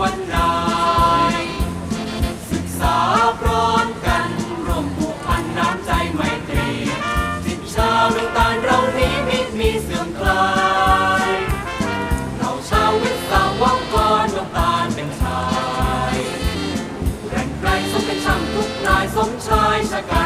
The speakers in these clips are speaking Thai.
วันใดศึกษาพร้อมกันร่วมผูกพันน้ำใจไม่ตรีสิบชาวดวงตาลเรานี้มิตรมีเสื่อมคลายเราชาววิศวกรดวงตาลเป็นชาย แรงไกลสมเป็นช่างทุกนายสมชายชะกัน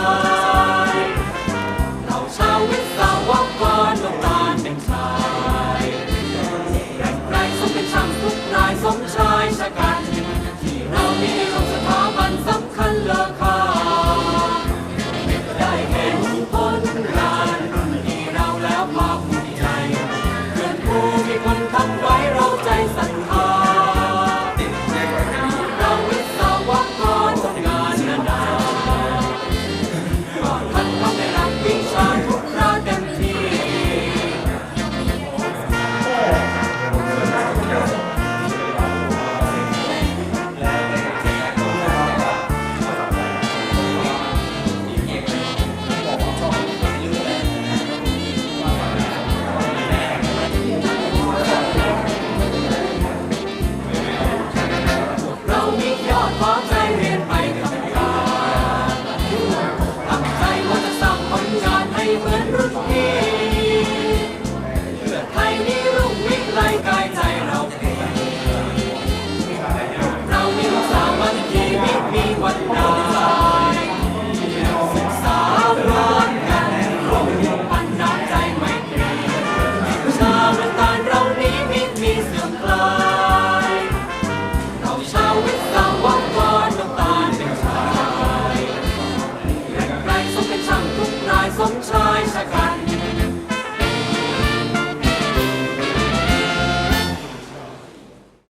เ